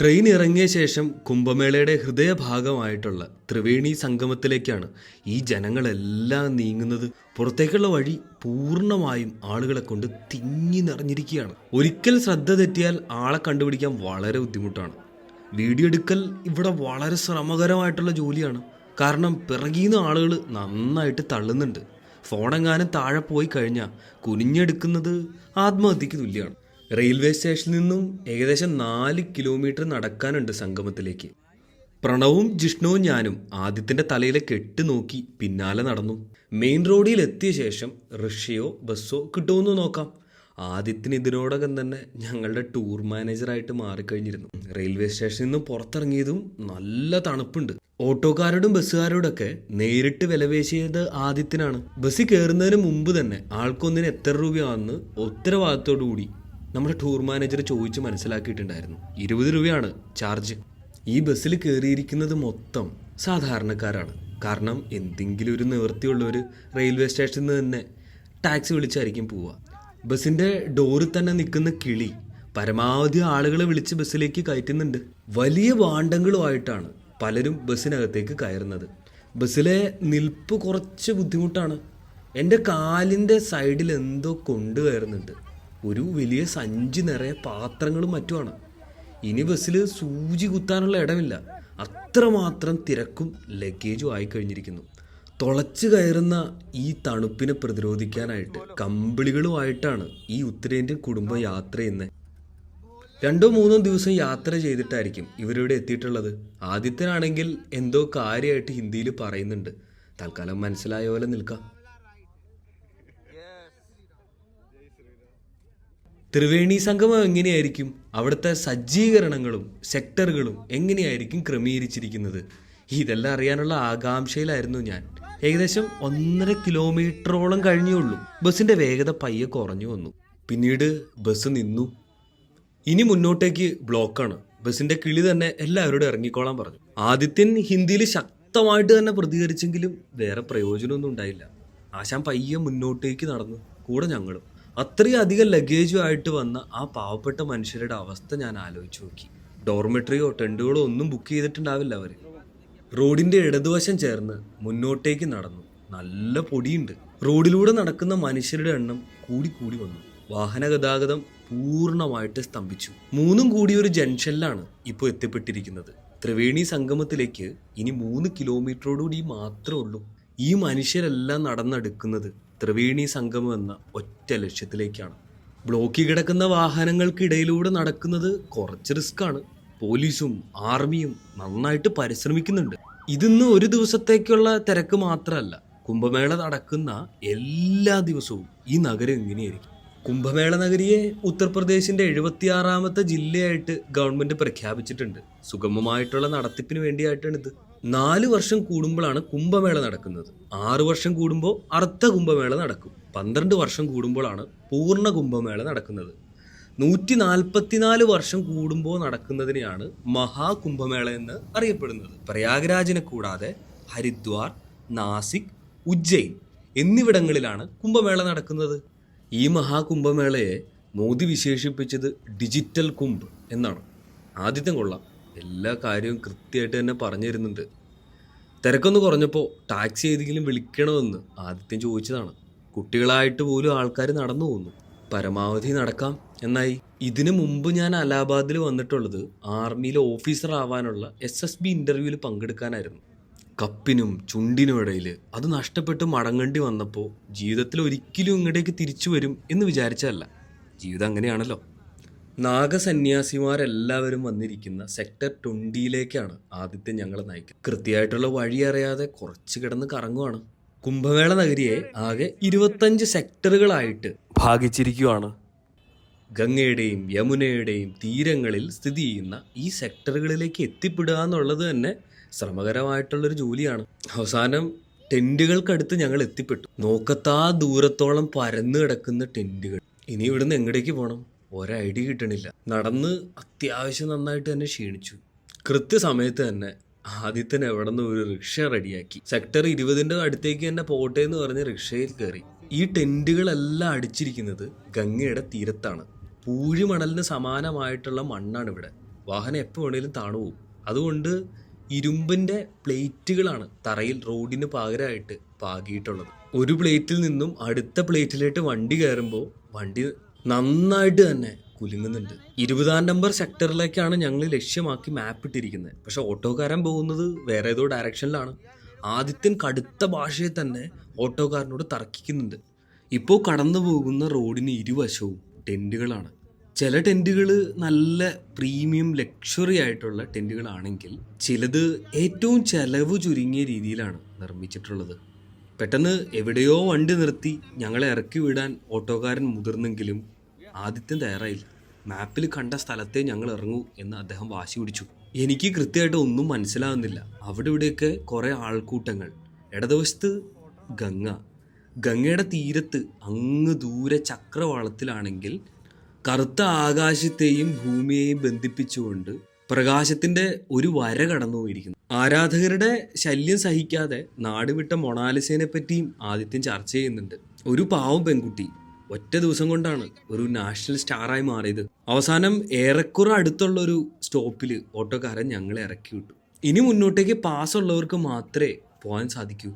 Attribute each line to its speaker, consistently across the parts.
Speaker 1: Train ഇറങ്ങിയ ശേഷം കുംഭമേളയുടെ ഹൃദയഭാഗമായിട്ടുള്ള ത്രിവേണി സംഗമത്തിലേക്കാണ് ഈ ജനങ്ങളെല്ലാം നീങ്ങുന്നത്. പുറത്തേക്കുള്ള വഴി പൂർണമായും ആളുകളെ കൊണ്ട് തിങ്ങി നിറഞ്ഞിരിക്കുകയാണ്. ഒരിക്കൽ ശ്രദ്ധ തെറ്റിയാൽ ആളെ കണ്ടുപിടിക്കാൻ വളരെ ബുദ്ധിമുട്ടാണ്. വീഡിയോ എടുക്കൽ ഇവിടെ വളരെ ശ്രമകരമായിട്ടുള്ള ജോലിയാണ്. കാരണം പിറകിന്ന് ആളുകൾ നന്നായിട്ട് തള്ളുന്നുണ്ട്. ഫോണെങ്ങാനും താഴെ പോയി കഴിഞ്ഞാൽ കുനിഞ്ഞെടുക്കുന്നത് ആത്മഹത്യക്ക് തുല്യമാണ് റെയിൽവേ സ്റ്റേഷനിൽ നിന്നും ഏകദേശം നാല് കിലോമീറ്റർ നടക്കാനുണ്ട് സംഗമത്തിലേക്ക്. പ്രണവും ജിഷ്ണുവും ഞാനും ആദിത്യന്റെ തലയിലെ കെട്ട് നോക്കി പിന്നാലെ നടന്നു. മെയിൻ റോഡിൽ എത്തിയ ശേഷം റിക്ഷയോ ബസ്സോ കിട്ടുമെന്ന് നോക്കാം. ആദിത്യന് ഇതിനോടകം തന്നെ ഞങ്ങളുടെ ടൂർ മാനേജറായിട്ട് മാറിക്കഴിഞ്ഞിരുന്നു. റെയിൽവേ സ്റ്റേഷനിൽ നിന്നും പുറത്തിറങ്ങിയതും നല്ല തണുപ്പുണ്ട്. ഓട്ടോക്കാരോടും ബസ്സുകാരോടൊക്കെ നേരിട്ട് വിലപേശിയത് ആദിത്യനാണ്. ബസ്സിൽ കയറുന്നതിന് മുമ്പ് തന്നെ ആൾക്കൊന്നിന് എത്ര രൂപയാണെന്ന് ഉത്തരവാദിത്തോടു കൂടി നമ്മുടെ ടൂർ മാനേജർ ചോദിച്ച് മനസ്സിലാക്കിയിട്ടുണ്ടായിരുന്നു. ഇരുപത് രൂപയാണ് ചാർജ്. ഈ ബസ്സിൽ കയറിയിരിക്കുന്നത് മൊത്തം സാധാരണക്കാരാണ്. കാരണം എന്തെങ്കിലും ഒരു നിവൃത്തിയുള്ളവർ റെയിൽവേ സ്റ്റേഷനിൽ നിന്ന് തന്നെ ടാക്സി വിളിച്ചായിരിക്കും പോവുക. ബസ്സിന്റെ ഡോറിൽ തന്നെ നിൽക്കുന്ന കിളി പരമാവധി ആളുകളെ വിളിച്ച് ബസ്സിലേക്ക് കയറ്റുന്നുണ്ട്. വലിയ വാണ്ടങ്ങളുമായിട്ടാണ് പലരും ബസ്സിനകത്തേക്ക് കയറുന്നത്. ബസ്സിലെ നിൽപ്പ് കുറച്ച് ബുദ്ധിമുട്ടാണ്. എന്റെ കാലിന്റെ സൈഡിൽ എന്തോ കൊണ്ടുകയറുന്നുണ്ട്. ഒരു വലിയ സഞ്ചി നിറയെ പാത്രങ്ങളും മറ്റുമാണ്. ഇനി ബസ്സിൽ സൂചി കുത്താനുള്ള ഇടമില്ല. അത്രമാത്രം തിരക്കും ലഗേജും ആയി കഴിഞ്ഞിരിക്കുന്നു തുളച്ചു കയറുന്ന ഈ തണുപ്പിനെ പ്രതിരോധിക്കാനായിട്ട് കമ്പിളികളുമായിട്ടാണ് ഈ ഉത്തരേന്ത്യൻ കുടുംബം യാത്ര ചെയ്യുന്നത്. രണ്ടോ മൂന്നോ ദിവസം യാത്ര ചെയ്തിട്ടായിരിക്കും ഇവരിവിടെ എത്തിയിട്ടുള്ളത്. ആദ്യത്തിനാണെങ്കിൽ എന്തോ കാര്യമായിട്ട് ഹിന്ദിയിൽ പറയുന്നുണ്ട്. തൽക്കാലം മനസ്സിലായ പോലെ നിൽക്കാം. ത്രിവേണി സംഗമം എങ്ങനെയായിരിക്കും? അവിടുത്തെ സജ്ജീകരണങ്ങളും സെക്ടറുകളും എങ്ങനെയായിരിക്കും ക്രമീകരിച്ചിരിക്കുന്നത്? ഇതെല്ലാം അറിയാനുള്ള ആകാംക്ഷയിലായിരുന്നു ഞാൻ. ഏകദേശം ഒന്നര കിലോമീറ്ററോളം കഴിഞ്ഞേ ഉള്ളൂ. ബസ്സിന്റെ വേഗത പയ്യെ കുറഞ്ഞു വന്നു. പിന്നീട് ബസ് നിന്നു. ഇനി മുന്നോട്ടേക്ക് ബ്ലോക്കാണ്. ബസ്സിന്റെ കിളി തന്നെ എല്ലാവരോടും ഇറങ്ങിക്കോളാൻ പറഞ്ഞു. ആദിത്യൻ ഹിന്ദിയിൽ ശക്തമായിട്ട് തന്നെ പ്രതികരിച്ചെങ്കിലും വേറെ പ്രയോജനമൊന്നും ഉണ്ടായില്ല. ആശാൻ പയ്യെ മുന്നോട്ടേക്ക് നടന്നു. കൂടെ ഞങ്ങളും. അത്രയും അധികം ലഗേജുമായിട്ട് വന്ന ആ പാവപ്പെട്ട മനുഷ്യരുടെ അവസ്ഥ ഞാൻ ആലോചിച്ച് നോക്കി. ഡോർമെട്രിയോ ടെന്റുകളോ ഒന്നും ബുക്ക് ചെയ്തിട്ടുണ്ടാവില്ല അവർ റോഡിന്റെ ഇടതുവശം ചേർന്ന് മുന്നോട്ടേക്ക് നടന്നു. നല്ല പൊടിയുണ്ട്. റോഡിലൂടെ നടക്കുന്ന മനുഷ്യരുടെ എണ്ണം കൂടി കൂടി വന്നു. വാഹന ഗതാഗതം പൂർണമായിട്ട് സ്തംഭിച്ചു. മൂന്നും കൂടി ഒരു ജംഗ്ഷനിലാണ് ഇപ്പോൾ എത്തിപ്പെട്ടിരിക്കുന്നത്. ത്രിവേണി സംഗമത്തിലേക്ക് ഇനി മൂന്ന് കിലോമീറ്ററോടുകൂടി മാത്രമേ ഉള്ളൂ. ഈ മനുഷ്യരെല്ലാം നടന്നെടുക്കുന്നത് ത്രിവേണി സംഗമം എന്ന ഒറ്റ ലക്ഷ്യത്തിലേക്കാണ്. ബ്ലോക്കിൽ കിടക്കുന്ന വാഹനങ്ങൾക്കിടയിലൂടെ നടക്കുന്നത് കുറച്ച് റിസ്ക്കാണ്. പോലീസും ആർമിയും നന്നായിട്ട് പരിശ്രമിക്കുന്നുണ്ട്. ഇതിന്ന് ഒരു ദിവസത്തേക്കുള്ള തിരക്ക് മാത്രമല്ല കുംഭമേള നടക്കുന്ന എല്ലാ ദിവസവും ഈ നഗരം ഇങ്ങനെയായിരിക്കും. കുംഭമേള നഗരിയെ ഉത്തർപ്രദേശിന്റെ എഴുപത്തിയാറാമത്തെ ജില്ലയായിട്ട് ഗവൺമെന്റ് പ്രഖ്യാപിച്ചിട്ടുണ്ട്. സുഗമമായിട്ടുള്ള നടത്തിപ്പിന് വേണ്ടിയായിട്ടാണ് ഇത് നാല് വർഷം കൂടുമ്പോഴാണ് കുംഭമേള നടക്കുന്നത്. ആറ് വർഷം കൂടുമ്പോൾ അർദ്ധ കുംഭമേള നടക്കും. പന്ത്രണ്ട് വർഷം കൂടുമ്പോഴാണ് പൂർണ കുംഭമേള നടക്കുന്നത്. നൂറ്റി നാൽപ്പത്തിനാല് വർഷം കൂടുമ്പോൾ നടക്കുന്നതിനെയാണ് മഹാകുംഭമേള എന്ന് അറിയപ്പെടുന്നത്. പ്രയാഗ്രാജിനെ കൂടാതെ ഹരിദ്വാർ നാസിക് ഉജ്ജയിൻ എന്നിവിടങ്ങളിലാണ് കുംഭമേള നടക്കുന്നത്. ഈ മഹാകുംഭമേളയെ മോദി വിശേഷിപ്പിച്ചത് ഡിജിറ്റൽ കുംഭ് എന്നാണ്. ആദ്യത്തെ കൊള്ളാം എല്ലാ കാര്യവും കൃത്യമായിട്ട് തന്നെ പറഞ്ഞു തരുന്നുണ്ട് തിരക്കൊന്ന് കുറഞ്ഞപ്പോൾ ടാക്സി ഏതെങ്കിലും വിളിക്കണമെന്ന് ആദ്യം ചോദിച്ചതാണ്. കുട്ടികളായിട്ട് പോലും ആൾക്കാർ നടന്നു പോകുന്നു പരമാവധി നടക്കാം എന്നായി. ഇതിനു മുമ്പ് ഞാൻ അലഹാബാദിൽ വന്നിട്ടുള്ളത് ആർമിയിലെ ഓഫീസർ ആവാനുള്ള എസ് എസ് ബി ഇന്റർവ്യൂവിൽ പങ്കെടുക്കാനായിരുന്നു. കപ്പിനും ചുണ്ടിനും ഇടയിൽ അത് നഷ്ടപ്പെട്ട് മടങ്ങേണ്ടി വന്നപ്പോൾ ജീവിതത്തിൽ ഒരിക്കലും ഇങ്ങോട്ടേക്ക് തിരിച്ചു വരും എന്ന് വിചാരിച്ചതല്ല. ജീവിതം അങ്ങനെയാണല്ലോ. നാഗസന്യാസിമാരെല്ലാവരും വന്നിരിക്കുന്ന സെക്ടർ ട്വന്റിയിലേക്കാണ് ആദ്യത്തെ ഞങ്ങൾ നയിക്കുന്നത്. കൃത്യമായിട്ടുള്ള വഴി അറിയാതെ കുറച്ച് കിടന്ന് കറങ്ങുവാണ്. കുംഭമേള നഗരിയെ ആകെ ഇരുപത്തഞ്ച് സെക്ടറുകളായിട്ട് ഭാഗിച്ചിരിക്കുവാണ്. ഗംഗയുടെയും യമുനയുടെയും തീരങ്ങളിൽ സ്ഥിതി ചെയ്യുന്ന ഈ സെക്ടറുകളിലേക്ക് എത്തിപ്പെടുക എന്നുള്ളത് തന്നെ ശ്രമകരമായിട്ടുള്ളൊരു ജോലിയാണ്. അവസാനം ടെന്റുകൾക്കടുത്ത് ഞങ്ങൾ എത്തിപ്പെട്ടു. നോക്കത്താ ദൂരത്തോളം പരന്നു കിടക്കുന്ന ടെന്റുകൾ ഇനി ഇവിടുന്ന് എങ്ങടേക്ക് പോകണം ഒരൈഡിയ കിട്ടണില്ല. നടന്ന് അത്യാവശ്യം നന്നായിട്ട് തന്നെ ക്ഷീണിച്ചു. കൃത്യസമയത്ത് തന്നെ ആദിത്യൻ എവിടെ നിന്ന് ഒരു റിക്ഷ റെഡിയാക്കി. സെക്ടർ ഇരുപതിന്റെ അടുത്തേക്ക് തന്നെ പോട്ടെ എന്ന് പറഞ്ഞ് റിക്ഷയിൽ കയറി ഈ ടെന്റുകളെല്ലാം അടിച്ചിരിക്കുന്നത് ഗംഗയുടെ തീരത്താണ്. പൂഴിമണലിന് സമാനമായിട്ടുള്ള മണ്ണാണ് ഇവിടെ. വാഹനം എപ്പോൾ വേണേലും താണു പോകും അതുകൊണ്ട് ഇരുമ്പിന്റെ പ്ലേറ്റുകളാണ് തറയിൽ റോഡിന് പകരമായിട്ട് പാകിയിട്ടുള്ളത്. ഒരു പ്ലേറ്റിൽ നിന്നും അടുത്ത പ്ലേറ്റിലേക്ക് വണ്ടി കയറുമ്പോൾ വണ്ടി നന്നായിട്ട് തന്നെ കുലുങ്ങുന്നുണ്ട്. ഇരുപതാം നമ്പർ സെക്ടറിലേക്കാണ് ഞങ്ങൾ ലക്ഷ്യമാക്കി മാപ്പ് ഇട്ടിരിക്കുന്നത്. പക്ഷെ ഓട്ടോക്കാരൻ പോകുന്നത് വേറെ ഏതോ ഡയറക്ഷനിലാണ് ആദിത്യൻ കടുത്ത ഭാഷയിൽ തന്നെ ഓട്ടോക്കാരനോട് തർക്കിക്കുന്നുണ്ട്. ഇപ്പോൾ കടന്നു പോകുന്ന റോഡിന് ഇരുവശവും ടെന്റുകളാണ് ചില ടെന്റുകൾ നല്ല പ്രീമിയം ലക്ഷറി ആയിട്ടുള്ള ടെന്റുകളാണെങ്കിൽ ചിലത് ഏറ്റവും ചെലവ് ചുരുങ്ങിയ രീതിയിലാണ് നിർമ്മിച്ചിട്ടുള്ളത്. പെട്ടെന്ന് എവിടെയോ വണ്ടി നിർത്തി ഞങ്ങളെ ഇറക്കി വിടാൻ ഓട്ടോക്കാരൻ മുതിർന്നെങ്കിലും ആദിത്യം തയ്യാറായില്ല. മാപ്പിൽ കണ്ട സ്ഥലത്തെ ഞങ്ങൾ ഇറങ്ങൂ എന്ന് അദ്ദേഹം വാശി പിടിച്ചു. എനിക്ക് കൃത്യമായിട്ട് ഒന്നും മനസ്സിലാവുന്നില്ല. അവിടെ ഇവിടെയൊക്കെ കുറേ ആൾക്കൂട്ടങ്ങൾ. ഇടതുവശത്ത് ഗംഗ. ഗംഗയുടെ തീരത്ത് അങ്ങ് ദൂരെ ചക്രവാളത്തിലാണെങ്കിൽ കറുത്ത ആകാശത്തെയും ഭൂമിയെയും ബന്ധിപ്പിച്ചുകൊണ്ട് പ്രകാശത്തിന്റെ ഒരു വര കടന്നു പോയിരിക്കുന്നു. ആരാധകരുടെ ശല്യം സഹിക്കാതെ നാടുവിട്ട മൊണാലിസേനെ പറ്റിയും ആദിത്യം ചർച്ച ചെയ്യുന്നുണ്ട്. ഒരു പാവം പെൺകുട്ടി. ഒറ്റ ദിവസം കൊണ്ടാണ് ഒരു നാഷണൽ സ്റ്റാറായി മാറിയത്. അവസാനം ഏറെക്കുറെ അടുത്തുള്ള ഒരു സ്റ്റോപ്പിൽ ഓട്ടോക്കാരൻ ഞങ്ങളെ ഇറക്കി വിട്ടു. ഇനി മുന്നോട്ടേക്ക് പാസ് ഉള്ളവർക്ക് മാത്രമേ പോകാൻ സാധിക്കൂ.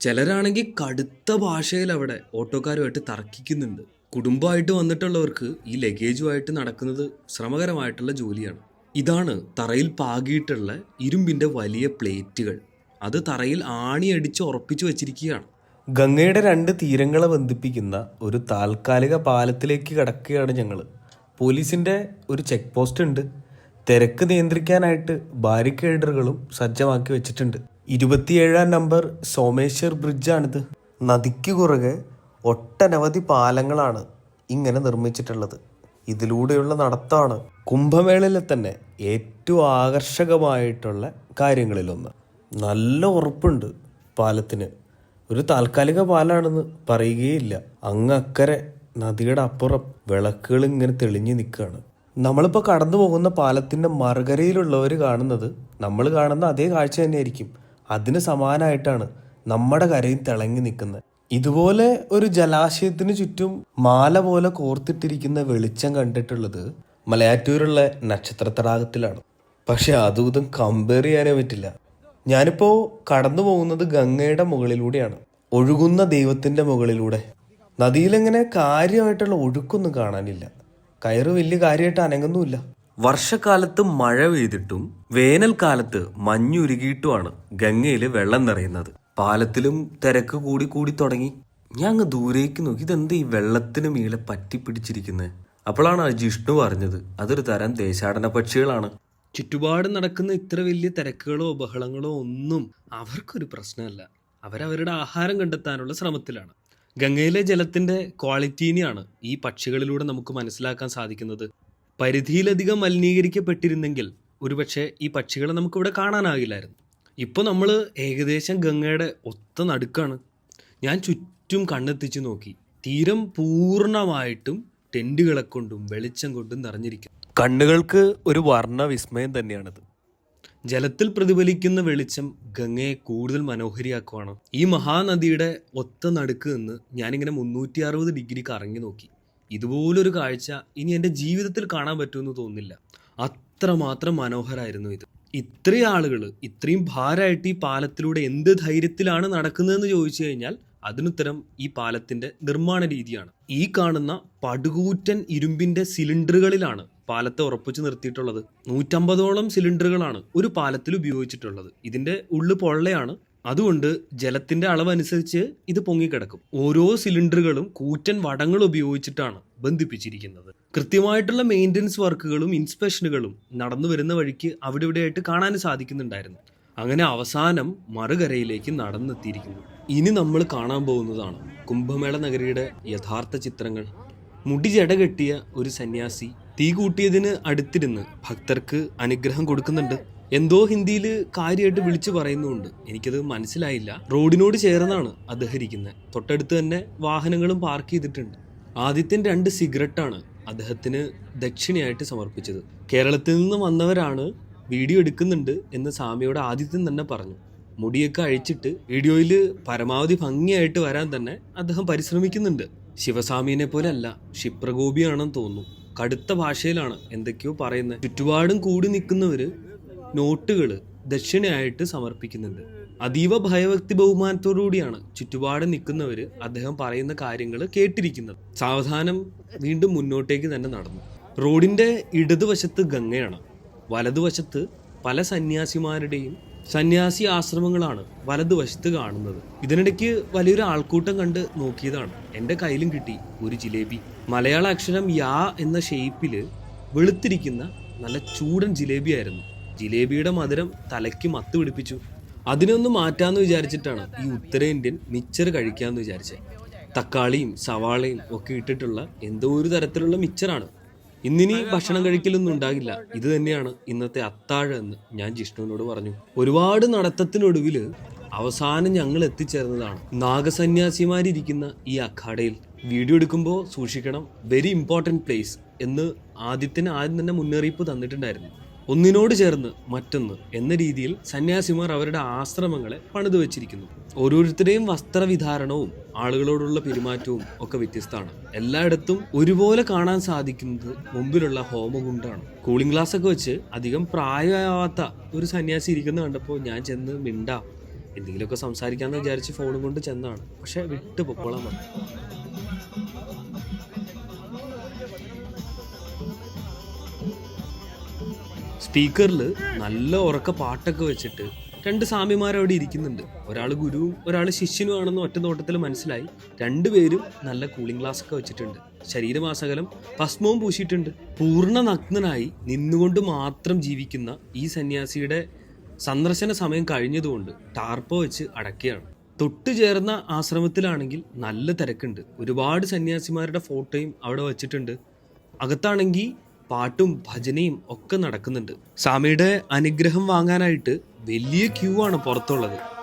Speaker 1: ചിലരാണെങ്കിൽ കടുത്ത ഭാഷയിൽ അവിടെ ഓട്ടോക്കാരുമായിട്ട് തർക്കിക്കുന്നുണ്ട്. കുടുംബമായിട്ട് വന്നിട്ടുള്ളവർക്ക് ഈ ലഗേജുമായിട്ട് നടക്കുന്നത് ശ്രമകരമായിട്ടുള്ള ജോലിയാണ്. ഇതാണ് തറയിൽ പാകിയിട്ടുള്ള ഇരുമ്പിന്റെ വലിയ പ്ലേറ്റുകൾ അത് തറയിൽ ആണിയടിച്ച് ഉറപ്പിച്ചു വച്ചിരിക്കുകയാണ്.
Speaker 2: ഗംഗയുടെ രണ്ട് തീരങ്ങളെ ബന്ധിപ്പിക്കുന്ന ഒരു താൽക്കാലിക പാലത്തിലേക്ക് കടക്കുകയാണ് ഞങ്ങൾ പോലീസിന്റെ ഒരു ചെക്ക് പോസ്റ്റ് ഉണ്ട്. തിരക്ക് നിയന്ത്രിക്കാനായിട്ട് ബാരിക്കേഡറുകളും സജ്ജമാക്കി വെച്ചിട്ടുണ്ട്. ഇരുപത്തിയേഴാം നമ്പർ സോമേശ്വർ ബ്രിഡ്ജാണിത്. നദിക്ക് കുറുകെ ഒട്ടനവധി പാലങ്ങളാണ് ഇങ്ങനെ നിർമ്മിച്ചിട്ടുള്ളത്. ഇതിലൂടെയുള്ള നടത്താണ് കുംഭമേളയിലെ തന്നെ ഏറ്റവും ആകർഷകമായിട്ടുള്ള കാര്യങ്ങളിലൊന്ന്. നല്ല ഉറപ്പുണ്ട് പാലത്തിന്. ഒരു താൽക്കാലിക പാലാണെന്ന് പറയുകയില്ല. അങ്ങ് അക്കരെ നദിയുടെ അപ്പുറം വിളക്കുകൾ ഇങ്ങനെ തെളിഞ്ഞു നിൽക്കുകയാണ്. നമ്മളിപ്പോൾ കടന്നു പോകുന്ന പാലത്തിന്റെ മറുകരയിലുള്ളവർ കാണുന്നത് നമ്മൾ കാണുന്ന അതേ കാഴ്ച തന്നെയായിരിക്കും. അതിന് സമാനമായിട്ടാണ് നമ്മുടെ കരയും തിളങ്ങി നിൽക്കുന്നത്. ഇതുപോലെ ഒരു ജലാശയത്തിന് ചുറ്റും മാല പോലെ കോർത്തിട്ടിരിക്കുന്ന വെളിച്ചം കണ്ടിട്ടുള്ളത് മലയാറ്റൂരുള്ള നക്ഷത്ര തടാകത്തിലാണ് പക്ഷെ അതും ഇതും കമ്പയർ ചെയ്യാനേ പറ്റില്ല. ഞാനിപ്പോ കടന്നു പോകുന്നത് ഗംഗയുടെ മുകളിലൂടെയാണ്. ഒഴുകുന്ന ദൈവത്തിന്റെ മുകളിലൂടെ. നദിയിലെങ്ങനെ കാര്യമായിട്ടുള്ള ഒഴുക്കൊന്നും കാണാനില്ല. കയറ് വലിയ കാര്യമായിട്ട് അനങ്ങുന്നുമില്ല.
Speaker 1: വർഷക്കാലത്ത് മഴ പെയ്തിട്ടും വേനൽക്കാലത്ത് മഞ്ഞുരുകിയിട്ടുമാണ് ഗംഗയിൽ വെള്ളം നിറയുന്നത്. പാലത്തിലും തിരക്ക് കൂടി കൂടി തുടങ്ങി. ഞാൻ അങ്ങ് ദൂരേക്ക് നോക്കി ഇതെന്ത് ഈ വെള്ളത്തിന് മീളെ പറ്റിപ്പിടിച്ചിരിക്കുന്നത് അപ്പോഴാണ് ജിഷ്ണു പറഞ്ഞത് അതൊരു തരം ദേശാടന പക്ഷികളാണ്. ചുറ്റുപാട് നടക്കുന്ന ഇത്ര വലിയ തിരക്കുകളോ ബഹളങ്ങളോ ഒന്നും അവർക്കൊരു പ്രശ്നമല്ല. അവരവരുടെ ആഹാരം കണ്ടെത്താനുള്ള ശ്രമത്തിലാണ്. ഗംഗയിലെ ജലത്തിന്റെ ക്വാളിറ്റീനെയാണ് ഈ പക്ഷികളിലൂടെ നമുക്ക് മനസ്സിലാക്കാൻ സാധിക്കുന്നത്. പരിധിയിലധികം മലിനീകരിക്കപ്പെട്ടിരുന്നെങ്കിൽ ഒരുപക്ഷെ ഈ പക്ഷികളെ നമുക്കിവിടെ കാണാനാകില്ലായിരുന്നു. ഇപ്പോൾ നമ്മൾ ഏകദേശം ഗംഗയുടെ ഒത്ത നടുക്കാണ്. ഞാൻ ചുറ്റും കണ്ണെത്തിച്ച് നോക്കി. തീരം പൂർണമായിട്ടും ടെന്റുകളെ കൊണ്ടും വെളിച്ചം കൊണ്ടും നിറഞ്ഞിരിക്കും.
Speaker 2: കണ്ണുകൾക്ക് ഒരു വർണ വിസ്മയം തന്നെയാണിത്.
Speaker 1: ജലത്തിൽ പ്രതിഫലിക്കുന്ന വെളിച്ചം ഗംഗയെ കൂടുതൽ മനോഹരിയാക്കുവാണ്. ഈ മഹാനദിയുടെ ഒത്ത നടുക്ക് നിന്ന് ഞാനിങ്ങനെ മുന്നൂറ്റി അറുപത് ഡിഗ്രി കറങ്ങി നോക്കി. ഇതുപോലൊരു കാഴ്ച ഇനി എന്റെ ജീവിതത്തിൽ കാണാൻ പറ്റുമെന്ന് തോന്നില്ല അത്രമാത്രം മനോഹരമായിരുന്നു ഇത്. ഇത്രയും ആളുകൾ ഇത്രയും ഭാരമായിട്ട് ഈ പാലത്തിലൂടെ എന്ത് ധൈര്യത്തിലാണ് നടക്കുന്നതെന്ന് ചോദിച്ചു കഴിഞ്ഞാൽ അതിനുത്തരം ഈ പാലത്തിന്റെ നിർമ്മാണ രീതിയാണ്. ഈ കാണുന്ന പടുകൂറ്റൻ ഇരുമ്പിന്റെ സിലിണ്ടറുകളിലാണ് പാലത്തെ ഉറപ്പിച്ചു നിർത്തിയിട്ടുള്ളത്. നൂറ്റമ്പതോളം സിലിണ്ടറുകളാണ് ഒരു പാലത്തിൽ ഉപയോഗിച്ചിട്ടുള്ളത്. ഇതിന്റെ ഉള്ളു പൊള്ളയാണ്. അതുകൊണ്ട് ജലത്തിന്റെ അളവനുസരിച്ച് ഇത് പൊങ്ങിക്കിടക്കും. ഓരോ സിലിണ്ടറുകളും കൂറ്റൻ വടങ്ങൾ ഉപയോഗിച്ചിട്ടാണ് ബന്ധിപ്പിച്ചിരിക്കുന്നത്. കൃത്യമായിട്ടുള്ള മെയിന്റനൻസ് വർക്കുകളും ഇൻസ്പെക്ഷനുകളും നടന്നു വരുന്ന വഴിക്ക് അവിടെ ഇവിടെയായിട്ട് കാണാൻ സാധിക്കുന്നുണ്ടായിരുന്നു. അങ്ങനെ അവസാനം മറുകരയിലേക്ക് നടന്നെത്തിയിരിക്കുന്നു. ഇനി നമ്മൾ കാണാൻ പോകുന്നതാണ് കുംഭമേള നഗരിയുടെ യഥാർത്ഥ ചിത്രങ്ങൾ. മുടി ജട കെട്ടിയ ഒരു സന്യാസി തീ കൂട്ടിയതിന് അടുത്തിരുന്ന് ഭക്തർക്ക് അനുഗ്രഹം കൊടുക്കുന്നുണ്ട്. എന്തോ ഹിന്ദിയിൽ കാര്യമായിട്ട് വിളിച്ചു പറയുന്നുണ്ട്. എനിക്കത് മനസ്സിലായില്ല. റോഡിനോട് ചേർന്നാണ് അദ്ദേഹം ഇരിക്കുന്നത് തൊട്ടടുത്ത് തന്നെ വാഹനങ്ങളും പാർക്ക് ചെയ്തിട്ടുണ്ട്. ആദ്യത്തെ രണ്ട് സിഗരറ്റാണ് അദ്ദേഹത്തിന് ദക്ഷിണയായിട്ട് സമർപ്പിച്ചത്. കേരളത്തിൽ നിന്ന് വന്നവരാണ് വീഡിയോ എടുക്കുന്നുണ്ട് എന്ന് സ്വാമിയോട് ആദ്യത്തെ തന്നെ പറഞ്ഞു. മുടിയൊക്കെ അഴിച്ചിട്ട് വീഡിയോയിൽ പരമാവധി ഭംഗിയായിട്ട് വരാൻ തന്നെ അദ്ദേഹം പരിശ്രമിക്കുന്നുണ്ട്. ശിവസ്വാമിനെ പോലെ അല്ല ക്ഷിപ്രഗോപിയാണെന്ന് തോന്നുന്നു. കടുത്ത ഭാഷയിലാണ് എന്തൊക്കെയോ പറയുന്നത്. ചുറ്റുപാടും കൂടി നിൽക്കുന്നവര് നോട്ടുകൾ ദക്ഷിണയായിട്ട് സമർപ്പിക്കുന്നുണ്ട്. അതീവ ഭയഭക്തി ബഹുമാനത്തോടുകൂടിയാണ് ചുറ്റുപാട് നിൽക്കുന്നവര് അദ്ദേഹം പറയുന്ന കാര്യങ്ങൾ കേട്ടിരിക്കുന്നത്. സാവധാനം വീണ്ടും മുന്നോട്ടേക്ക് തന്നെ നടന്നു. റോഡിന്റെ ഇടതുവശത്ത് ഗംഗയാണ്. വലതുവശത്ത് പല സന്യാസിമാരുടെയും സന്യാസി ആശ്രമങ്ങളാണ് വലതുവശത്ത് കാണുന്നത്. ഇതിനിടയ്ക്ക് വലിയൊരു ആൾക്കൂട്ടം കണ്ട് നോക്കിയതാണ്. എന്റെ കയ്യിലും കിട്ടി ഒരു ജിലേബി. മലയാള അക്ഷരം യാ എന്ന ഷേപ്പിൽ വെളുത്തിരിക്കുന്ന നല്ല ചൂടൻ ജിലേബി ആയിരുന്നു. ജിലേബിയുടെ മധുരം തലയ്ക്ക് മത്ത് പിടിപ്പിച്ചു. അതിനൊന്ന് മാറ്റാന്ന് വിചാരിച്ചിട്ടാണ് ഈ ഉത്തരേന്ത്യൻ മിച്ചർ കഴിക്കാന്ന് വിചാരിച്ചത് തക്കാളിയും സവാളയും ഒക്കെ ഇട്ടിട്ടുള്ള എന്തോ ഒരു തരത്തിലുള്ള മിച്ചറാണ്. ഇന്നിനി ഭക്ഷണം കഴിക്കലൊന്നും ഉണ്ടാകില്ല. ഇത് തന്നെയാണ് ഇന്നത്തെ അത്താഴ എന്ന് ഞാൻ ജിഷ്ണുവിനോട് പറഞ്ഞു. ഒരുപാട് നടത്തത്തിനൊടുവിൽ അവസാനം ഞങ്ങൾ എത്തിച്ചേർന്നതാണ് നാഗസന്യാസിമാരിയ്ക്കുന്ന ഈ അഖാഡയിൽ. വീഡിയോ എടുക്കുമ്പോൾ സൂക്ഷിക്കണം. വെരി ഇമ്പോർട്ടന്റ് പ്ലേസ് എന്ന് ആദ്യത്തിന് ആദ്യം തന്നെ മുന്നറിയിപ്പ് തന്നിട്ടുണ്ടായിരുന്നു. ഒന്നിനോട് ചേർന്ന് മറ്റൊന്ന് എന്ന രീതിയിൽ സന്യാസിമാർ അവരുടെ ആശ്രമങ്ങളെ പണിതു വെച്ചിരിക്കുന്നു. ഓരോരുത്തരുടെയും വസ്ത്രവിധാരണവും ആളുകളോടുള്ള പെരുമാറ്റവും ഒക്കെ വ്യത്യസ്തമാണ്. എല്ലായിടത്തും ഒരുപോലെ കാണാൻ സാധിക്കുന്നത് മുമ്പിലുള്ള ഹോമകുണ്ടാണ്. കൂളിംഗ് ഗ്ലാസ് ഒക്കെ വെച്ച് അധികം പ്രായമാവാത്ത ഒരു സന്യാസി ഇരിക്കുന്ന കണ്ടപ്പോൾ ഞാൻ ചെന്ന് മിണ്ടാ. എന്തെങ്കിലുമൊക്കെ സംസാരിക്കാമെന്ന് വിചാരിച്ച് ഫോണും കൊണ്ട് ചെന്നാണ്. പക്ഷെ വിട്ടു പൊക്കോളാൻ സ്പീക്കറിൽ നല്ല ഉറക്ക പാട്ടൊക്കെ വെച്ചിട്ട് രണ്ട് സ്വാമിമാർ അവിടെ ഇരിക്കുന്നുണ്ട്. ഒരാൾ ഗുരുവും ഒരാൾ ശിഷ്യനുമാണെന്ന് ഒറ്റ നോട്ടത്തിൽ മനസ്സിലായി. രണ്ടുപേരും നല്ല കൂളിംഗ് ഗ്ലാസ് ഒക്കെ വെച്ചിട്ടുണ്ട്. ശരീരമാസകലം ഭസ്മവും പൂശിയിട്ടുണ്ട്. പൂർണ നഗ്നനായി നിന്നുകൊണ്ട് മാത്രം ജീവിക്കുന്ന ഈ സന്യാസിയുടെ സന്ദർശന സമയം കഴിഞ്ഞതുകൊണ്ട് ടാർപ്പ വെച്ച് അടക്കുകയാണ്. തൊട്ടു ചേർന്ന ആശ്രമത്തിലാണെങ്കിൽ നല്ല തിരക്കുണ്ട്. ഒരുപാട് സന്യാസിമാരുടെ ഫോട്ടോയും അവിടെ വച്ചിട്ടുണ്ട്. അകത്താണെങ്കിൽ പാട്ടും ഭജനയും ഒക്കെ നടക്കുന്നുണ്ട്. സ്വാമിയുടെ അനുഗ്രഹം വാങ്ങാനായിട്ട് വലിയ ക്യൂ ആണ് പുറത്തുള്ളത്.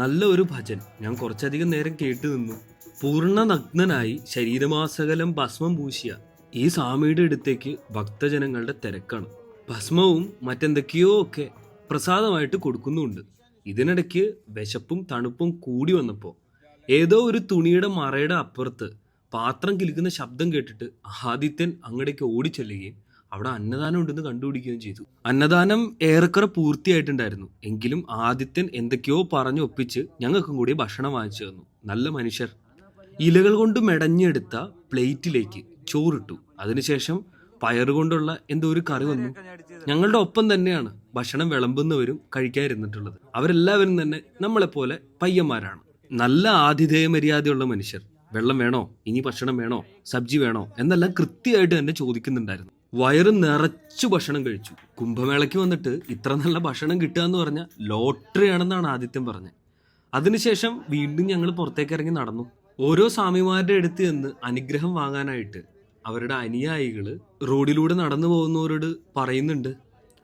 Speaker 1: നല്ല ഒരു ഭജൻ. ഞാൻ കുറച്ചധികം നേരം കേട്ടു നിന്നു. പൂർണ നഗ്നനായി ശരീരമാസകലം ഭസ്മം പൂശിയ ഈ സ്വാമിയുടെ അടുത്തേക്ക് ഭക്തജനങ്ങളുടെ തിരക്കാണ്. ഭസ്മവും മറ്റെന്തൊക്കെയോ ഒക്കെ പ്രസാദമായിട്ട് കൊടുക്കുന്നുണ്ട്. ഇതിനിടയ്ക്ക് വിശപ്പും തണുപ്പും കൂടി വന്നപ്പോൾ ഏതോ ഒരു തുണിയുടെ മറയുടെ അപ്പുറത്ത് പാത്രം കിലുക്കുന്ന ശബ്ദം കേട്ടിട്ട് ആദിത്യൻ അങ്ങടേക്ക് ഓടിച്ചെല്ലുകയും അവിടെ അന്നദാനം ഉണ്ടെന്ന് കണ്ടുപിടിക്കുകയും ചെയ്തു. അന്നദാനം ഏറെക്കുറെ പൂർത്തിയായിട്ടുണ്ടായിരുന്നു. എങ്കിലും ആദിത്യൻ എന്തൊക്കെയോ പറഞ്ഞു ഒപ്പിച്ച് ഞങ്ങൾക്കും കൂടി ഭക്ഷണം വാങ്ങിച്ചു തന്നു. നല്ല മനുഷ്യർ. ഇലകൾ കൊണ്ട് മെടഞ്ഞെടുത്ത പ്ലേറ്റിലേക്ക് ചോറിട്ടു. അതിനുശേഷം പയറുകൊണ്ടുള്ള എന്തോ ഒരു കറി വന്നു. ഞങ്ങളുടെ ഒപ്പം തന്നെയാണ് ഭക്ഷണം വിളമ്പുന്നവരും കഴിക്കാതിരുന്നിട്ടുള്ളത്. അവരെല്ലാവരും തന്നെ നമ്മളെപ്പോലെ പയ്യന്മാരാണ്. നല്ല ആതിഥേയ മര്യാദയുള്ള മനുഷ്യർ. വെള്ളം വേണോ? ഇനി ഭക്ഷണം വേണോ? സബ്ജി വേണോ? എന്നെല്ലാം കൃത്യമായിട്ട് തന്നെ ചോദിക്കുന്നുണ്ടായിരുന്നു. വയറ് നിറച്ചു ഭക്ഷണം കഴിച്ചു. കുംഭമേളയ്ക്ക് വന്നിട്ട് ഇത്ര നല്ല ഭക്ഷണം കിട്ടുക എന്ന് പറഞ്ഞാൽ ലോട്ടറി ആണെന്നാണ് ആദിത്യം പറഞ്ഞത്. അതിനുശേഷം വീണ്ടും ഞങ്ങൾ പുറത്തേക്ക് ഇറങ്ങി നടന്നു. ഓരോ സ്വാമിമാരുടെ അടുത്ത് നിന്ന് അനുഗ്രഹം വാങ്ങാനായിട്ട് അവരുടെ അനുയായികൾ റോഡിലൂടെ നടന്നു പോകുന്നവരോട് പറയുന്നുണ്ട്.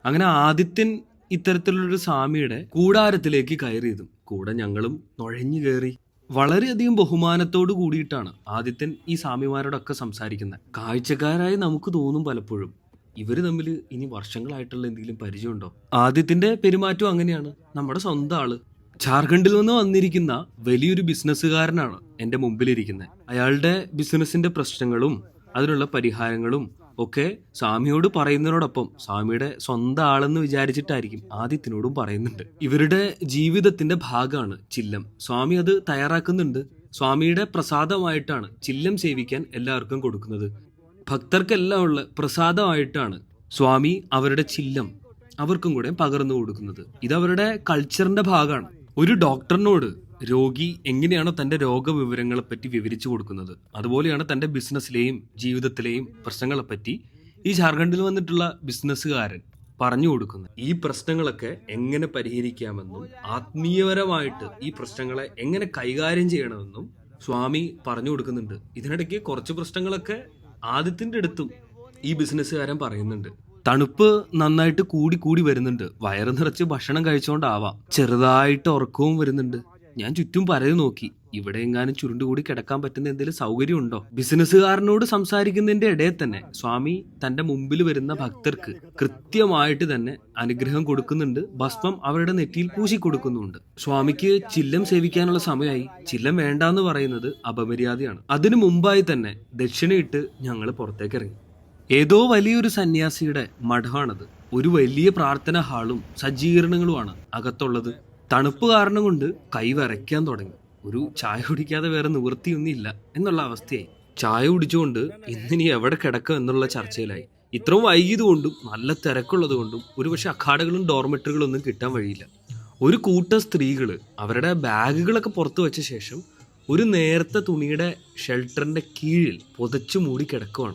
Speaker 1: അങ്ങനെ ആദിത്യൻ ഇത്തരത്തിലുള്ളൊരു സ്വാമിയുടെ കൂടാരത്തിലേക്ക് കയറിയതും കൂടെ ഞങ്ങളും നുഴഞ്ഞു കയറി. വളരെയധികം ബഹുമാനത്തോട് കൂടിയിട്ടാണ് ആദിത്യൻ ഈ സ്വാമിമാരോടൊക്കെ സംസാരിക്കുന്നത്. കാഴ്ചക്കാരായി നമുക്ക് തോന്നും പലപ്പോഴും ഇവർ തമ്മിൽ ഇനി വർഷങ്ങളായിട്ടുള്ള എന്തെങ്കിലും പരിചയമുണ്ടോ? ആദിത്യന്റെ പെരുമാറ്റം അങ്ങനെയാണ്. നമ്മുടെ സ്വന്തം ആൾ. ജാർഖണ്ഡിൽ നിന്ന് വന്നിരിക്കുന്ന വലിയൊരു ബിസിനസ്സുകാരനാണ് എന്റെ മുമ്പിലിരിക്കുന്നത്. അയാളുടെ ബിസിനസിന്റെ പ്രശ്നങ്ങളും അതിനുള്ള പരിഹാരങ്ങളും ഒക്കെ സ്വാമിയോട് പറയുന്നതിനോടൊപ്പം സ്വാമിയുടെ സ്വന്തം ആളെന്ന് വിചാരിച്ചിട്ടായിരിക്കും ആദിത്യനോടും പറയുന്നുണ്ട്. ഇവരുടെ ജീവിതത്തിന്റെ ഭാഗമാണ് ചില്ലം. സ്വാമി അത് തയ്യാറാക്കുന്നുണ്ട്. സ്വാമിയുടെ പ്രസാദമായിട്ടാണ് ചില്ലം സേവിക്കാൻ എല്ലാവർക്കും കൊടുക്കുന്നത്. ഭക്തർക്കെല്ലാം ഉള്ള പ്രസാദമായിട്ടാണ് സ്വാമി അവരുടെ ചില്ലം അവർക്കും കൂടെ പകർന്നു കൊടുക്കുന്നത്. ഇത് അവരുടെ കൾച്ചറിന്റെ ഭാഗമാണ്. ഒരു ഡോക്ടറിനോട് രോഗി എങ്ങനെയാണോ തന്റെ രോഗവിവരങ്ങളെപ്പറ്റി വിവരിച്ചു കൊടുക്കുന്നത്? അതുപോലെയാണ് തന്റെ ബിസിനസ്സിലെയും ജീവിതത്തിലെയും പ്രശ്നങ്ങളെപ്പറ്റി ഈ ജാർഖണ്ഡിൽ വന്നിട്ടുള്ള ബിസിനസ്സുകാരൻ പറഞ്ഞു കൊടുക്കുന്നത്. ഈ പ്രശ്നങ്ങളൊക്കെ എങ്ങനെ പരിഹരിക്കാമെന്നും ആത്മീയപരമായിട്ട് ഈ പ്രശ്നങ്ങളെ എങ്ങനെ കൈകാര്യം ചെയ്യണമെന്നും സ്വാമി പറഞ്ഞു കൊടുക്കുന്നുണ്ട്. ഇതിനിടയ്ക്ക് കുറച്ച് പ്രശ്നങ്ങളൊക്കെ ആദ്യത്തിന്റെ അടുത്തും ഈ ബിസിനസ്സുകാരൻ പറയുന്നുണ്ട്. തണുപ്പ് നന്നായിട്ട് കൂടി കൂടി വരുന്നുണ്ട്. വയറ് നിറച്ച് ഭക്ഷണം കഴിച്ചുകൊണ്ടാവാം ചെറുതായിട്ട് ഉറക്കവും വരുന്നുണ്ട്. ഞാൻ ചുറ്റും പരതി നോക്കി. ഇവിടെ എങ്ങാനും ചുരുണ്ടുകൂടി കിടക്കാൻ പറ്റുന്ന എന്തെങ്കിലും സൗകര്യം ഉണ്ടോ ബിസിനസ്സുകാരനോട് സംസാരിക്കുന്നതിന്റെ ഇടയിൽ തന്നെ സ്വാമി തന്റെ മുമ്പിൽ വരുന്ന ഭക്തർക്ക് കൃത്യമായിട്ട് തന്നെ അനുഗ്രഹം കൊടുക്കുന്നുണ്ട്. ഭസ്മം അവരുടെ നെറ്റിയിൽ പൂശി കൊടുക്കുന്നുണ്ട്. സ്വാമിക്ക് ചില്ലം സേവിക്കാനുള്ള സമയമായി. ചില്ലം വേണ്ടാന്ന് പറയുന്നത് അപമര്യാദയാണ്. അതിനു മുമ്പായി തന്നെ ദക്ഷിണയിട്ട് ഞങ്ങൾ പുറത്തേക്ക് ഇറങ്ങി. ഏതോ വലിയൊരു സന്യാസിയുടെ മഠമാണത്. ഒരു വലിയ പ്രാർത്ഥന ഹാളും സജ്ജീകരണങ്ങളുമാണ് അകത്തുള്ളത്. തണുപ്പ് കാരണം കൊണ്ട് കൈ വരയ്ക്കാൻ തുടങ്ങി. ഒരു ചായ കുടിക്കാതെ വേറെ നിവൃത്തിയൊന്നുമില്ല എന്നുള്ള അവസ്ഥയായി. ചായ കുടിച്ചുകൊണ്ട് ഇന്നിനി എവിടെ കിടക്കും എന്നുള്ള ചർച്ചയിലായി. ഇത്രയും വൈകിയത് കൊണ്ടും നല്ല തിരക്കുള്ളത് കൊണ്ടും ഒരുപക്ഷെ അഖാഡകളും ഡോർമെറ്ററികളും ഒന്നും കിട്ടാൻ വഴിയില്ല. ഒരു കൂട്ടം സ്ത്രീകൾ അവരുടെ ബാഗുകളൊക്കെ പുറത്തു വെച്ച ശേഷം ഒരു നേരത്തെ തുണിയുടെ ഷെൽട്ടറിന്റെ കീഴിൽ പുതച്ചു മൂടി കിടക്കുവാണ്.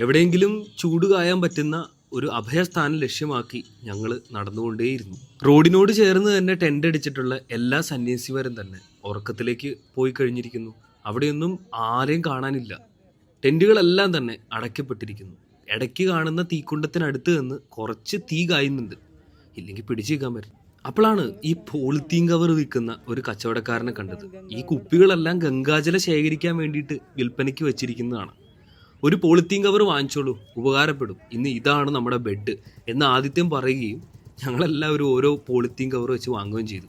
Speaker 1: എവിടെയെങ്കിലും ചൂട് കായാൻ പറ്റുന്ന ഒരു അഭയസ്ഥാനം ലക്ഷ്യമാക്കി ഞങ്ങൾ നടന്നുകൊണ്ടേയിരുന്നു. റോഡിനോട് ചേർന്ന് തന്നെ ടെന്റ് അടിച്ചിട്ടുള്ള എല്ലാ സന്യാസിമാരും തന്നെ ഉറക്കത്തിലേക്ക് പോയി കഴിഞ്ഞിരിക്കുന്നു. അവിടെയൊന്നും ആരെയും കാണാനില്ല. ടെന്റുകളെല്ലാം തന്നെ അടയ്ക്കപ്പെട്ടിരിക്കുന്നു. ഇടയ്ക്ക് കാണുന്ന തീക്കുണ്ടത്തിനടുത്ത് നിന്ന് കുറച്ച് തീ കായുന്നുണ്ട്. ഇല്ലെങ്കിൽ പിടിച്ചു പറ്റും. അപ്പോഴാണ് ഈ പോളിത്തീൻ കവർ വിൽക്കുന്ന ഒരു കച്ചവടക്കാരനെ കണ്ടത്. ഈ കുപ്പികളെല്ലാം ഗംഗാജലം ശേഖരിക്കാൻ വേണ്ടിയിട്ട് വിൽപ്പനയ്ക്ക് വെച്ചിരിക്കുന്നതാണ്. ഒരു പോളിത്തീൻ കവർ വാങ്ങിച്ചോളൂ. ഉപകാരപ്പെടും. ഇന്ന് ഇതാണ് നമ്മുടെ ബെഡ് എന്ന് ആദിത്യം പറയുകയും ഞങ്ങളെല്ലാവരും ഓരോ പോളിത്തീൻ കവർ വെച്ച് വാങ്ങുകയും ചെയ്തു.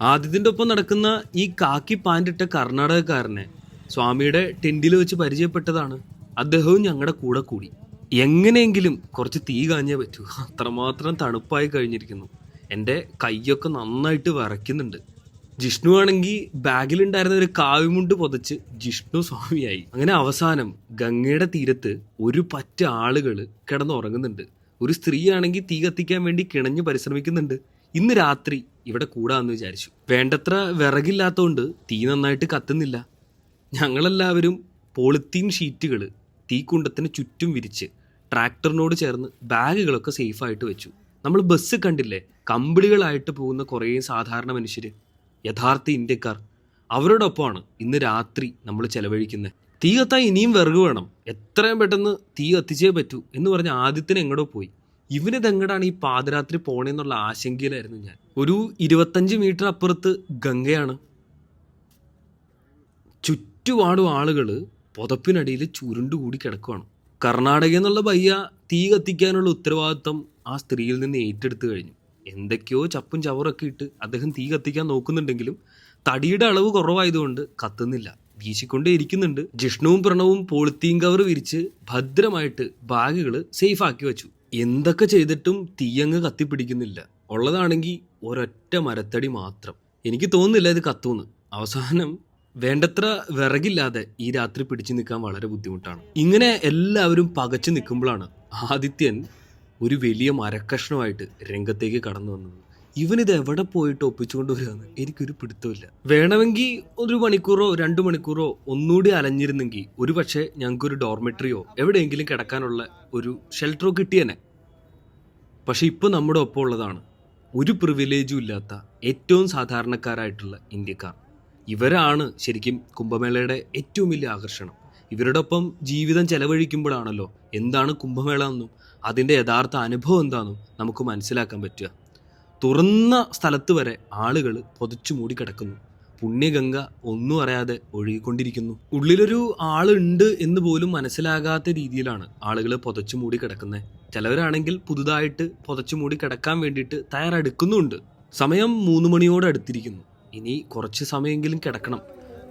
Speaker 1: ആദിത്യന്റെ ഒപ്പം നടക്കുന്ന ഈ കാക്കി പാന്റിട്ട കർണാടകക്കാരനെ സ്വാമിയുടെ ടെന്റിൽ വെച്ച് പരിചയപ്പെട്ടതാണ്. അദ്ദേഹവും ഞങ്ങളുടെ കൂടെ കൂടി. എങ്ങനെയെങ്കിലും കുറച്ച് തീ കാഞ്ഞേ പറ്റൂ. അത്രമാത്രം തണുപ്പായി കഴിഞ്ഞിരിക്കുന്നു. എന്റെ കൈയൊക്കെ നന്നായിട്ട് വിറയ്ക്കുന്നുണ്ട്. ജിഷ്ണു ആണെങ്കിൽ ബാഗിലുണ്ടായിരുന്ന ഒരു കാവിമുണ്ട് പുതച്ച് ജിഷ്ണു സ്വാമിയായി. അങ്ങനെ അവസാനം ഗംഗയുടെ തീരത്ത് ഒരു പറ്റ ആളുകൾ കിടന്നുറങ്ങുന്നുണ്ട്. ഒരു സ്ത്രീയാണെങ്കിൽ തീ കത്തിക്കാൻ വേണ്ടി കിണഞ്ഞു പരിശ്രമിക്കുന്നുണ്ട്. ഇന്ന് രാത്രി ഇവിടെ കൂടാന്ന് വിചാരിച്ചു. വേണ്ടത്ര വിറകില്ലാത്തതുകൊണ്ട് തീ നന്നായിട്ട് കത്തുന്നില്ല. ഞങ്ങളെല്ലാവരും പോളിത്തീൻ ഷീറ്റുകൾ തീക്കുണ്ടത്തിന് ചുറ്റും വിരിച്ച് ട്രാക്ടറിനോട് ചേർന്ന് ബാഗുകളൊക്കെ സേഫായിട്ട് വെച്ചു. നമ്മൾ ബസ് കണ്ടില്ലേ? കമ്പിളികളായിട്ട് പോകുന്ന കുറേ സാധാരണ മനുഷ്യർ യഥാർത്ഥ ഇന്ത്യക്കാർ. അവരോടൊപ്പമാണ് ഇന്ന് രാത്രി നമ്മൾ ചെലവഴിക്കുന്നത്. തീ കത്താൻ ഇനിയും വിറക് വേണം. എത്രയും പെട്ടെന്ന് തീ കത്തിച്ചേ പറ്റൂ എന്ന് പറഞ്ഞ് ആദ്യത്തിന് എങ്ങടോ പോയി. ഇവനിത് എങ്ങടാണ് ഈ പാതിരാത്രി പോണേന്നുള്ള ആശങ്കയിലായിരുന്നു ഞാൻ. ഒരു ഇരുപത്തഞ്ച് മീറ്റർ അപ്പുറത്ത് ഗംഗയാണ്. ചുറ്റുപാടും ആളുകൾ പുതപ്പിനടിയിൽ ചുരുണ്ടുകൂടി കിടക്കുവാണ്. കർണാടക എന്നുള്ള പയ്യ തീ കത്തിക്കാനുള്ള ഉത്തരവാദിത്വം ആ സ്ത്രീയിൽ നിന്ന് ഏറ്റെടുത്തു കഴിഞ്ഞു. എന്തൊക്കെയോ ചപ്പും ചവറൊക്കെ ഇട്ട് അദ്ദേഹം തീ കത്തിക്കാൻ നോക്കുന്നുണ്ടെങ്കിലും തടിയുടെ അളവ് കുറവായതുകൊണ്ട് കത്തുന്നില്ല. വീശിക്കൊണ്ടേ ഇരിക്കുന്നുണ്ട്. ജിഷ്ണുവും പ്രണവും പോളിത്തീൻ കവർ വിരിച്ച് ഭദ്രമായിട്ട് ബാഗുകൾ സേഫ് ആക്കി വെച്ചു. എന്തൊക്കെ ചെയ്തിട്ടും തീയങ്ങ് കത്തിപ്പിടിക്കുന്നില്ല. ഉള്ളതാണെങ്കിൽ ഒരൊറ്റ മരത്തടി മാത്രം. എനിക്ക് തോന്നുന്നില്ല ഇത് കത്തൂന്ന്. അവസാനം വേണ്ടത്ര വിറകില്ലാതെ ഈ രാത്രി പിടിച്ചു നിൽക്കാൻ വളരെ ബുദ്ധിമുട്ടാണ്. ഇങ്ങനെ എല്ലാവരും പകച്ചു നിൽക്കുമ്പോഴാണ് ആദിത്യൻ ഒരു വലിയ മരക്കഷ്ണമായിട്ട് രംഗത്തേക്ക് കടന്നു വന്നത്. ഇവനിത് എവിടെ പോയിട്ട് ഒപ്പിച്ചുകൊണ്ട് വരികയെന്ന് എനിക്കൊരു പിടുത്തമില്ല. വേണമെങ്കിൽ ഒരു മണിക്കൂറോ രണ്ട് മണിക്കൂറോ ഒന്നുകൂടി അലഞ്ഞിരുന്നെങ്കിൽ ഒരു പക്ഷേ ഞങ്ങൾക്കൊരു ഡോർമെട്രിയോ എവിടെയെങ്കിലും കിടക്കാനുള്ള ഒരു ഷെൽട്ടറോ കിട്ടിയനെ. പക്ഷെ ഇപ്പോൾ നമ്മുടെ ഒപ്പം ഉള്ളതാണ് ഒരു പ്രിവിലേജും ഇല്ലാത്ത ഏറ്റവും സാധാരണക്കാരായിട്ടുള്ള ഇന്ത്യക്കാർ. ഇവരാണ് ശരിക്കും കുംഭമേളയുടെ ഏറ്റവും വലിയ ആകർഷണം. ഇവരോടൊപ്പം ജീവിതം ചെലവഴിക്കുമ്പോഴാണല്ലോ എന്താണ് കുംഭമേള എന്നും അതിന്റെ യഥാർത്ഥ അനുഭവം എന്താണെന്നും നമുക്ക് മനസ്സിലാക്കാൻ പറ്റുക. തുറന്ന സ്ഥലത്ത് വരെ ആളുകൾ പൊതിച്ചു മൂടിക്കിടക്കുന്നു പുണ്യഗംഗ ഒന്നും അറിയാതെ ഒഴുകിക്കൊണ്ടിരിക്കുന്നു. ഉള്ളിലൊരു ആളുണ്ട് എന്ന് പോലും മനസ്സിലാകാത്ത രീതിയിലാണ് ആളുകൾ പൊതച്ചു മൂടി കിടക്കുന്നത് ചിലവരാണെങ്കിൽ പുതുതായിട്ട് പൊതച്ചു മൂടി കിടക്കാൻ വേണ്ടിയിട്ട് തയ്യാറെടുക്കുന്നുണ്ട്. സമയം മൂന്ന് മണിയോട് അടുത്തിരിക്കുന്നു. ഇനി കുറച്ച് സമയമെങ്കിലും കിടക്കണം.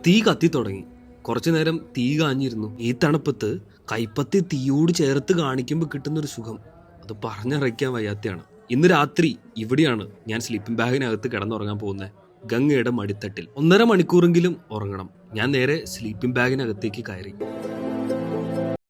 Speaker 1: തീ കത്തി തുടങ്ങി. കുറച്ചു നേരം തീ കാഞ്ഞിരുന്നു. ഈ തണുപ്പത്ത് കൈപ്പത്തി തീയോട് ചേർത്ത് കാണിക്കുമ്പോൾ കിട്ടുന്നൊരു സുഖം. അത് പറഞ്ഞറിയിക്കാൻ വയ്യാത്തയാണ്. ഇന്ന് രാത്രി ഇവിടെയാണ് ഞാൻ സ്ലീപ്പിംഗ് ബാഗിനകത്ത് കിടന്നുറങ്ങാൻ പോകുന്നത് ഗംഗയുടെ മടിത്തട്ടിൽ. ഒന്നര മണിക്കൂറെങ്കിലും ഉറങ്ങണം. ഞാൻ നേരെ സ്ലീപ്പിംഗ് ബാഗിനകത്തേക്ക് കയറി.